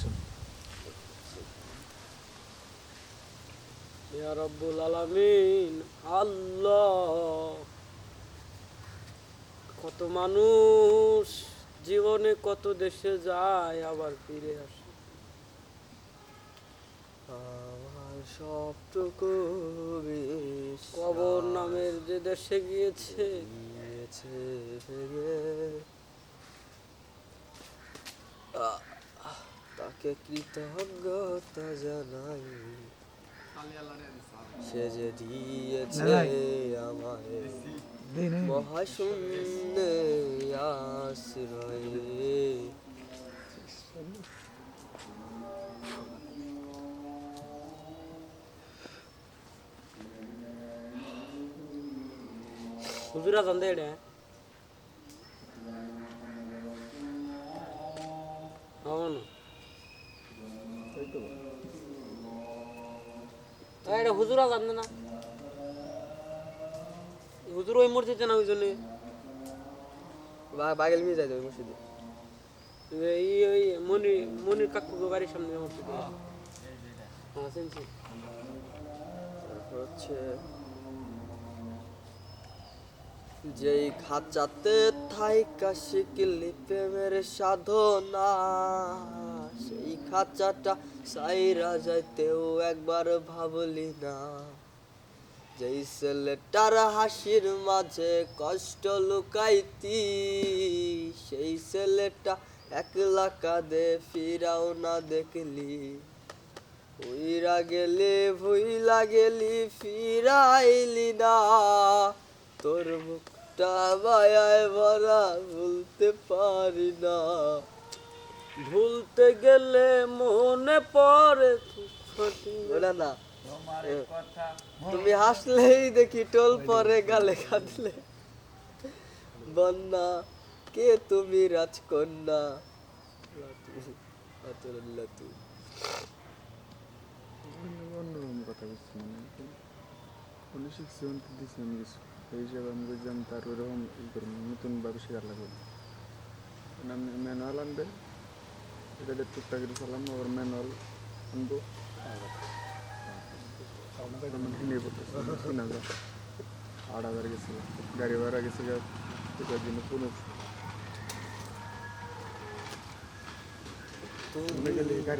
Action ইয়া রব্বুল আলামিন আল্লাহ। কত মানুষ জীবনে কত দেশে যায় আবার ফিরে আসে। আমার সবটুকু কবর নামের যে দেশে গিয়েছে গিয়েছে কে কৃতজ্ঞতা জানাই? সে যে দিয়েছে আমায় মহাশূন্যে আশ্রয়। குதிரை தந்தையிட அவனு এটা হুজুরা জানতে না। হুজুর ওই মসজিদে না ওই জন্য বা- বাগেল মিয়ে যায় ওই মসজিদে। এই ওই মনির মনির কাকু বাড়ির সামনে মসজিদে। হ্যাঁ তারপর হচ্ছে যেই খাঁচাতে থাইকা শিখলি প্রেমের সাধনা, সেই খাঁচাটা সাইরা যাইতেও একবার ভাবলি না। যেই ছেলেটার হাসির মাঝে কষ্ট লুকাইতি, সেই ছেলেটা একলা কাঁদে ফিরাও না দেখলি। উইরা গেলে, ভুইলা গেলি, ফিরাইলি না। তোর মুখটা মায়ায় ভরা ভুলতে পারি না। ভুলতে গেলে মনে পড়ে ওটা না। তুমি হাসলেই দেখি টোল পরে গালে কাঁদলে। বন্যা কে তুমি রাজকন্যা। অন্যরকম কথা বুঝছি মানে। আমি Asiabambujam tarurum ikur mutun babishi karlagu. Nam manual ande ida de tutta gir salam over manual andu. ನಮ್ಮ ಹಿಡಿಬೋದು ಇನ್ನೊಂದು ಆಡೋದರಿಗೆ ಸಿಗ ಗರಿವರೆಗೆ ಸಿಗ ದಿನ ಪುನಃ ಪುನಃ